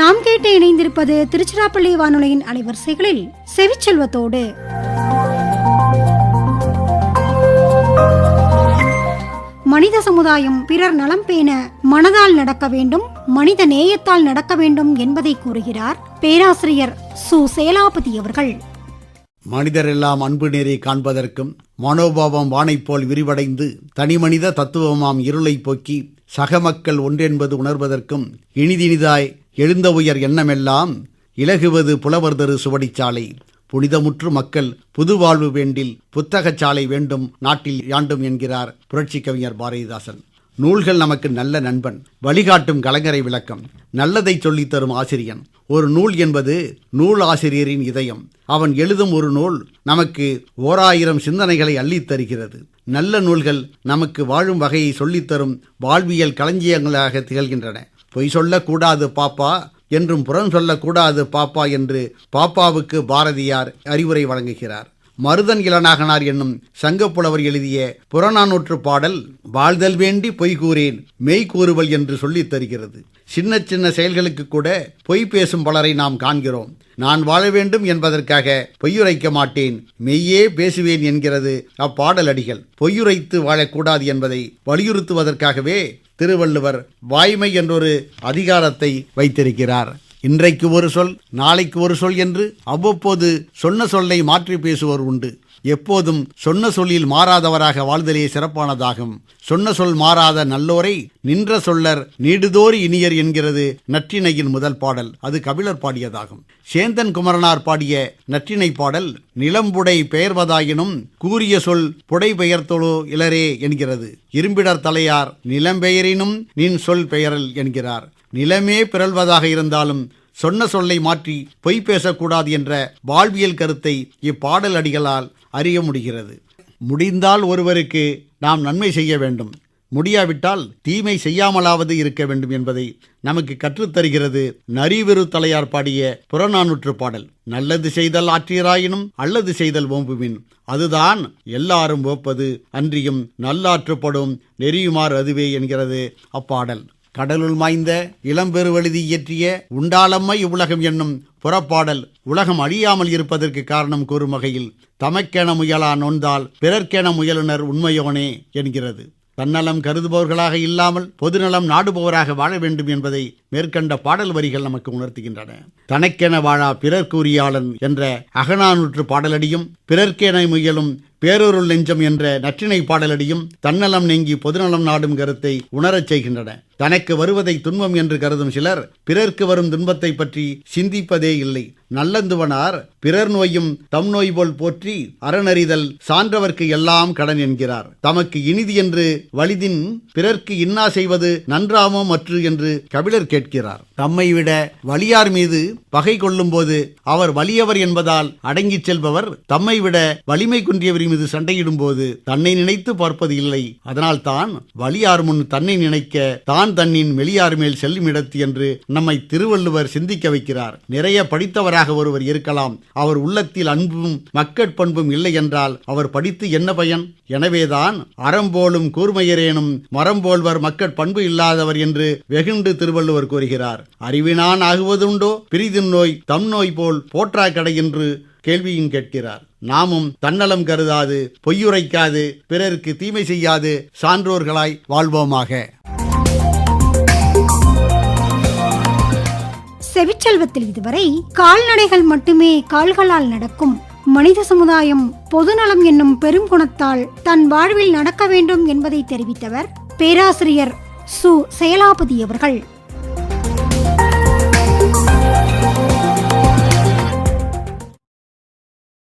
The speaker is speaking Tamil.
நாம் கேட்டு இணைந்திருப்பது திருச்சிராப்பள்ளி வானொலியின் அலைவரிசைகளில் செவிச்செல்வத்தோடு. மனித சமுதாயம் பிறர் நலம் பேண மனதால் நடக்க வேண்டும் மனித நேயத்தால் நடக்க வேண்டும் என்பதை கூறுகிறார் பேராசிரியர் சு. சேலாபதி அவர்கள். மனிதரெல்லாம் அன்பு நெறி காண்பதற்கும் மனோபாவம் வானைப் போல் விரிவடைந்து தனிமனித தத்துவமாம் இருளை போக்கி சக மக்கள் ஒன்றென்பது உணர்வதற்கும் இனிதினிதாய் எழுந்த உயர் எண்ணமெல்லாம் இலகுவது புலவர்தரு சுவடிச்சாலை புனிதமுற்று மக்கள் புது வாழ்வு வேண்டில் புத்தகச் சாலை வேண்டும் நாட்டில் யாண்டும் என்கிறார் புரட்சி கவிஞர் பாரதிதாசன். நூல்கள் நமக்கு நல்ல நண்பன் வழிகாட்டும் கலைஞரை விளக்கம் நல்லதை சொல்லித் தரும் ஆசிரியன். ஒரு நூல் என்பது நூல் ஆசிரியரின் இதயம். அவன் எழுதும் ஒரு நூல் நமக்கு ஓராயிரம் சிந்தனைகளை அள்ளித் தருகிறது. நல்ல நூல்கள் நமக்கு வாழும் வகையை சொல்லித்தரும் வாழ்வியல் களஞ்சியங்களாக திகழ்கின்றன. பொய் சொல்லக்கூடாது பாப்பா. என்றும் புறம் சொல்லக்கூடாது பாப்பா என்று பாப்பாவுக்கு பாரதியார் அறிவுரை வழங்குகிறார். மருதன் இளநாகனார் என்னும் சங்கப்புலவர் எழுதிய புறநானூற்று பாடல் வாழ்தல் வேண்டி பொய் கூறேன் மெய் கூறுவல் என்று சொல்லித் தருகிறது. சின்ன சின்ன செயல்களுக்கு கூட பொய் பேசும் பலரை நாம் காண்கிறோம். நான் வாழ வேண்டும் என்பதற்காக பொய்யுரைக்க மாட்டேன் மெய்யே பேசுவேன் என்கிறது அப்பாடல் அடிகள். பொய்யுரைத்து வாழக்கூடாது என்பதை வலியுறுத்துவதற்காகவே திருவள்ளுவர் வாய்மை என்றொரு அதிகாரத்தை வைத்திருக்கிறார். இன்றைக்கு ஒரு சொல் நாளைக்கு ஒரு சொல் என்று அவ்வப்போது சொன்ன சொல்லை மாற்றி பேசுவோர் உண்டு. எப்போதும் சொன்ன சொல்லில் மாறாதவராக வாழ்தலே சிறப்பானதாகும். சொன்ன சொல் மாறாத நல்லோரை நின்ற சொல்லர் நீடுதோறு இனியர் என்கிறது நற்றிணையின் முதல் பாடல். அது கபிலர் பாடியதாகும். சேந்தன் குமரனார் பாடிய நற்றிணை பாடல் நிலம்புடை பெயர்வதாயினும் கூறிய சொல் புடை பெயர்த்தொழு இளரே என்கிறது. இரும்பிடர் தலையார் நிலம்பெயரினும் நின் சொல் பெயரல் என்கிறார். நிலமே பிறழ்வதாக இருந்தாலும் சொன்ன சொல்லை மாற்றி பொய் பேசக்கூடாது என்ற வாழ்வியல் கருத்தை இப்பாடல் அடிகளால் அறிய முடிகிறது. முடிந்தால் ஒருவருக்கு நாம் நன்மை செய்ய வேண்டும். முடியாவிட்டால் தீமை செய்யாமலாவது இருக்க வேண்டும் என்பதை நமக்கு கற்றுத்தருகிறது நரிவிரு தலையார் பாடிய புறநானூற்று பாடல். நல்லது செய்தல் ஆற்றீராயினும் அல்லது செய்தல் ஓம்புவின். அதுதான் எல்லாரும் ஓப்பது அன்றியும் நல்லாற்றுப்படும் நெறியுமாறு அதுவே என்கிறது அப்பாடல். கடலுள் மாய்ந்த இளம்பெருவழுதி இயற்றிய உண்டாளம்மை இவ்வுலகம் என்னும் புறப்பாடல் உலகம் அழியாமல் இருப்பதற்கு காரணம் கூறும் வகையில் தமக்கென முயலா நொந்தால் பிறர்க்கென முயலுனர் உண்மையோனே என்கிறது. தன்னலம் கருதுபவர்களாக இல்லாமல் பொதுநலம் நாடுபவராக வாழ வேண்டும் என்பதை மேற்கண்ட பாடல் வரிகள் நமக்கு உணர்த்துகின்றன. தனக்கென வாழா பிறர் கூறியாளன் என்ற அகநானூற்று பாடலடியும் பிறர்க்கென முயலும் பேரொருள் நெஞ்சம் என்ற நற்றிணை பாடலடியும் தன்னலம் நீங்கி பொதுநலம் நாடும் கருத்தை உணரச் செய்கின்றன. தனக்கு வருவதை துன்பம் என்று கருதும் சிலர் பிறர்க்கு வரும் துன்பத்தை பற்றி சிந்திப்பதே இல்லை. நல்லந்துவனார் பிறர் நோயும் தம் நோய் போல் போற்றி அறனறிதல் சான்றவர்க்கு எல்லாம் கடன் என்கிறார். தமக்கு இனிது என்று வலிதின் பிறர்க்கு இன்னா செய்வது நன்றாமோ மற்று என்று கபிலர் கேட்கிறார். தம்மை விட வலியார் மீது பகை கொள்ளும் போது அவர் வலியவர் என்பதால் அடங்கிச் செல்பவர் தம்மை விட வலிமை குன்றியவர் மீது சண்டையிடும் போது தன்னை நினைத்து பார்ப்பது இல்லை. அதனால் தான் வலியார் முன் தன்னை நினைக்க தான் தன்னின் வெளியார் மேல் செல்லும் இடத்து என்று நம்மை திருவள்ளுவர் சிந்திக்க வைக்கிறார். நிறைய படித்தவராக ஒருவர் இருக்கலாம். அவர் உள்ளத்தில் அன்பும் மக்கட்பண்பும் இல்லை என்றால் அவர் படித்து என்ன பயன்? எனவேதான் அறம்போலும் கூர்மையரேனும் மரம்போல்வர் மக்கட் பண்பு இல்லாதவர் என்று வெகுண்டு திருவள்ளுவர் கூறுகிறார். அறிவினான் ஆகுவதுண்டோ? பிரிதின் நோய் தம் நோய் போல் போற்றா கடை என்று கேள்வியும் கேட்கிறார். நாமும் தன்னலம் கருதாது பொய்யுரைக்காது பிறருக்கு தீமை செய்யாது சான்றோர்களாய் வாழ்வோமாக. செவிச்செல்வத்தில் இதுவரை கால்நடைகள் மட்டுமே கால்களால் நடக்கும் மனித சமுதாயம் பொதுநலம் என்னும் பெரும் குணத்தால் தன் வாழ்வில் நடக்க வேண்டும் என்பதை தெரிவித்தவர் பேராசிரியர் சு. செயலாபதி அவர்கள்.